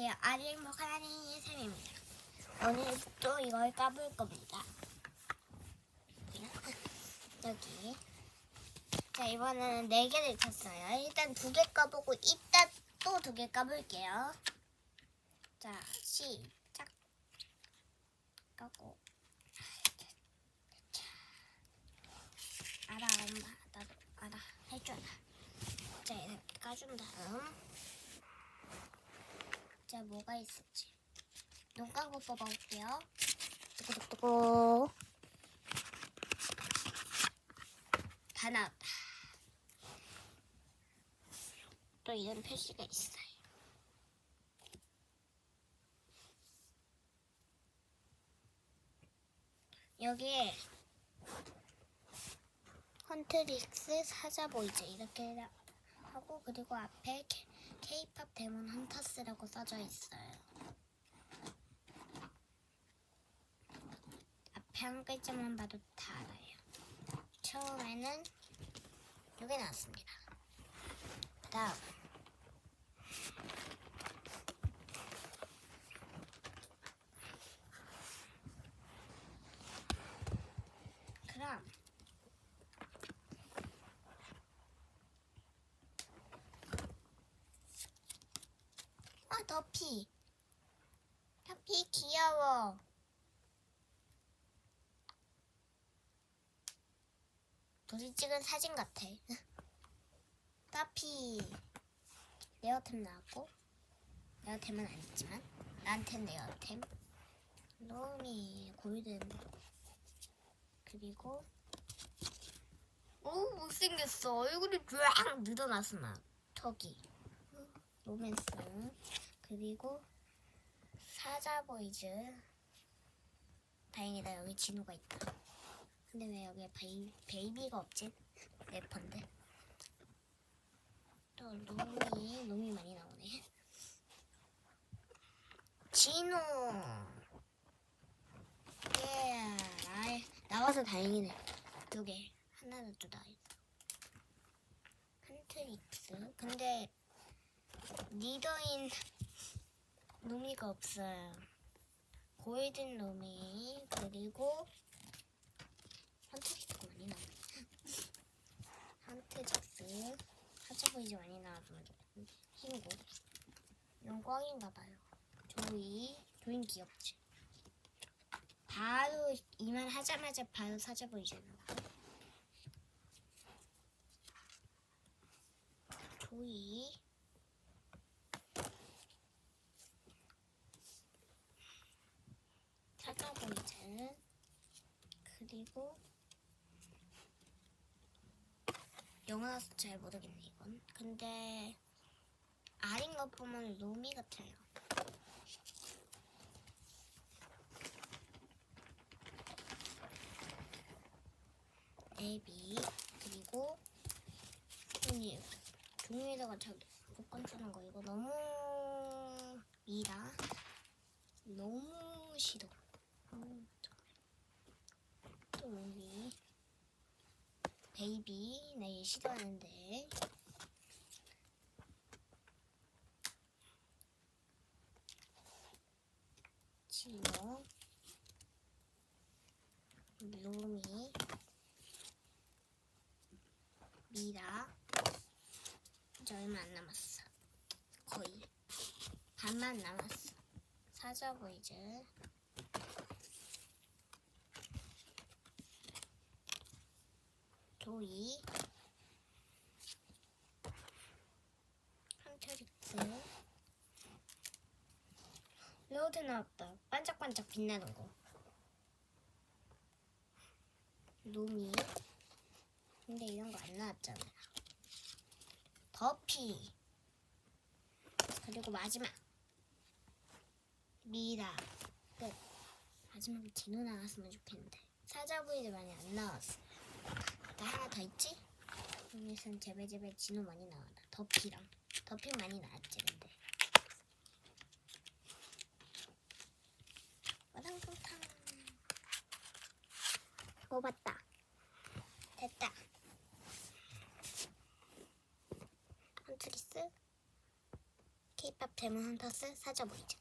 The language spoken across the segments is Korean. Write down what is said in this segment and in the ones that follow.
안녕하세요. 아리행복 하나님의 쌤입니다. 오늘 또 이걸 까볼 겁니다. 여기. 자, 이번에는 네 개를 쳤어요. 일단 두개 까보고 이따 또두개 까볼게요. 자, 시작. 까고. 알아, 엄마. 나도 알아. 할줄 알아. 자, 이렇게 까준 다음. 자, 뭐가 있을지. 눈 감고 뽑아볼게요. 두구두구두구. 다 나왔다. 또 이런 표시가 있어요. 여기에 헌트릭스 사자 보이즈 이렇게 하고 그리고 앞에 K-팝 데몬 헌터스라고 써져 있어요. 앞에 한 글자만 봐도 다 알아요. 처음에는 이게 나왔습니다. 그다음 그럼 아 더피. 더피 귀여워. 둘이 찍은 사진 같아. 더피. 레어템 나왔고 레어템은 아니지만 나한텐 레어템. 로미 골든 그리고 오 못생겼어. 얼굴이 쫙 늘어났어 막 턱이. 로맨스 그리고 사자보이즈. 다행이다 여기 진우가 있다. 근데 왜 여기에 베이, 베이비가 없지? 래퍼인데. 또 놈이 놈이 많이 나오네. 진우! 예 나이, 나와서 다행이네. 두개. 하나도 또 나있어 한트릭스. 근데 리더인 노미가 없어요. 골든 노미 그리고 헌트릭스 많이 나와. 헌트릭스 사자보이즈 많이 나와주면 좋겠는데 흰고 이건 꽝인가 봐요. 조이 조인 귀엽지. 바로 이만 하자마자 바로 사자보이즈 나와. 조이 사자보이즈 그리고 영어라서 잘 모르겠네 이건. 근데 아린 것 보면 로미 같아요. 에비 그리고 종이 종이에다가 복권 쓰는 거. 이거 너무 미라. 너무 싫어 음, 또 여기 베이비 내일 싫어하는데. 진호 로미 미라. 이제 얼마 안 남았어. 거의 반만 남았어. 사자보이즈 조이. 한트릭스 로드 나왔다. 반짝반짝 빛나는 거. 루미 근데 이런 거 안 나왔잖아요 더피. 그리고 마지막. 미라. 끝. 마지막에 진호 나왔으면 좋겠는데. 사자보이즈 많이 안 나왔어 나 하나 더 있지? 여기선 제발제발 진호 많이 나와라. 더피랑. 더피 많이 나왔지 근데. 와당탕탕. 뽑았다. 됐다. 헌트리스. 케이팝 데몬 헌터스 사자보이즈.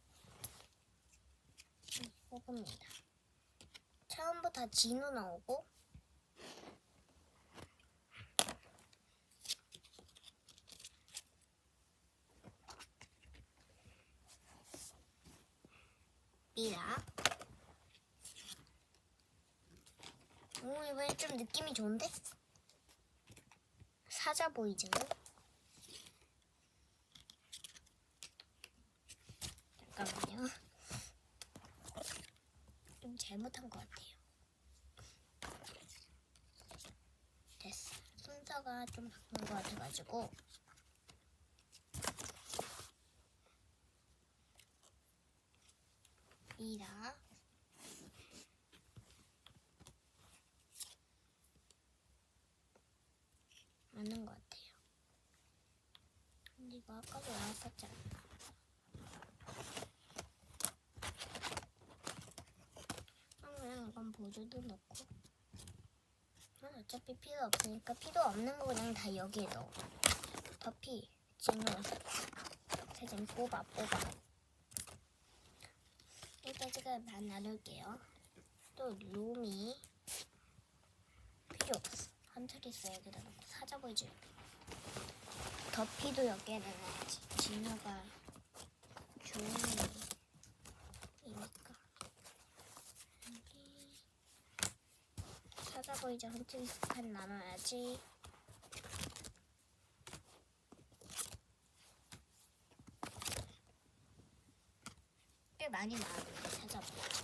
음, 뽑습니다. 처음부터 진우 나오고 미라 오 이번엔 좀 느낌이 좋은데? 사자 보이즈 잠깐만요. 좀 잘못한 것 같아요. 됐어. 순서가 좀 바꾼 것 같아가지고. 미라. 맞는 것 같아요. 근데 이거 아까도 나왔었잖아. 그냥 이건 보조도 넣고 난 어차피 필요 없으니까 필요 없는 거 그냥 다 여기에 넣어 더피 진호 세점 뽑아 뽑아 여기까지가 반 나눌게요. 또 루미 필요 없어. 한철 있어 여기다 넣고 사자 보이즈 더피도 여기에 넣어야지. 진호가 좋은 이니까. 찾아보이자. 헌팅 스판 나눠야지. 꽤 많이 나왔네, 찾아보이자.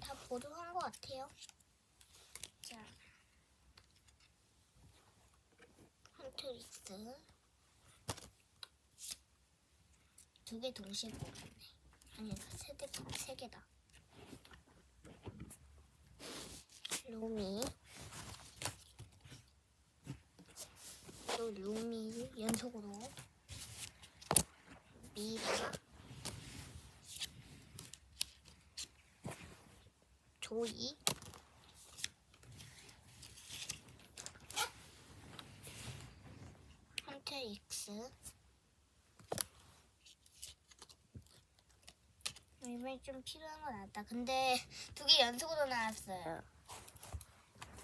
다 보도한 것 같아요. 자. 헌트릭스 두개 동시에 뽑았네. 아니 세대 세 개다. 루미. 또 루미 연속으로. 미라. 조이 헌트 X 좀 필요한 거 나왔다. 근데 두 개 연속으로 나왔어요.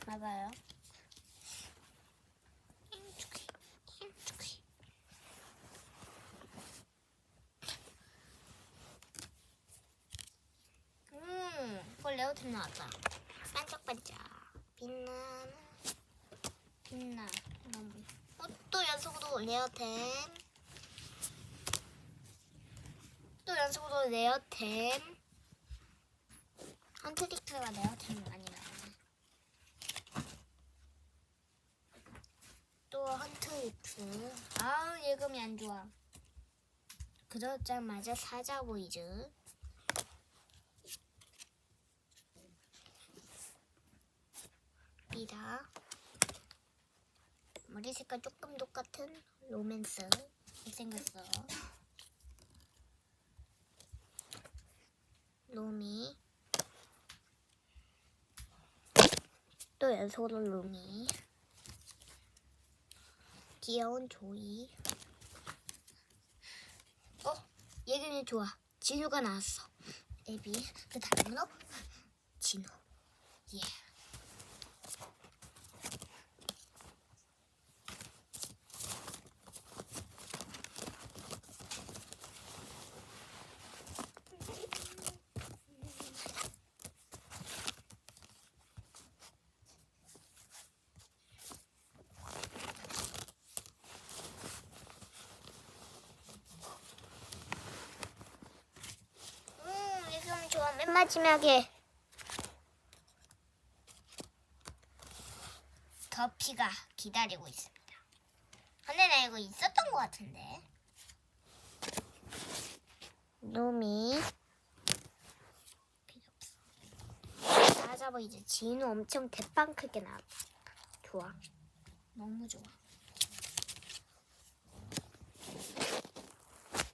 봐봐요. 음, 이걸 레오템 나왔다. 반짝반짝. 빛나는, 빛나. 어, 또 연속으로 레 또 연속으로 레어템. 헌트릭트가 레어템이 많이 나오네. 또 헌트릭트. 아우 예금이 안 좋아. 그러자마자 사자 보이즈. 미라. 머리 색깔 조금 똑같은 로맨스 생겼어. 로미 또 연속으로 로미 귀여운 조이. 어? 예근이 좋아. 진우가 나왔어. 에비 그 다음으로 진우 예 음, 예금이 좋아. 맨 마지막에 더피가 기다리고 있습니다. 근데 나 이거 있었던 것 같은데. 맞아 뭐 이제 진우 엄청 대빵 크게 나왔다. 좋아. 너무 좋아.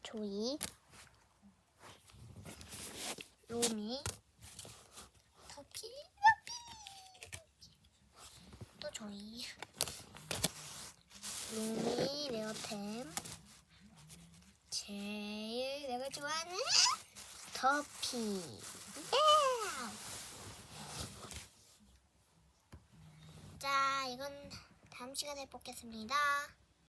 조이 터피, 터피. 또 조이. 루미 레어템. 제일 내가 좋아하는 터피. 예! 자, 이건 다음 시간에 뽑겠습니다.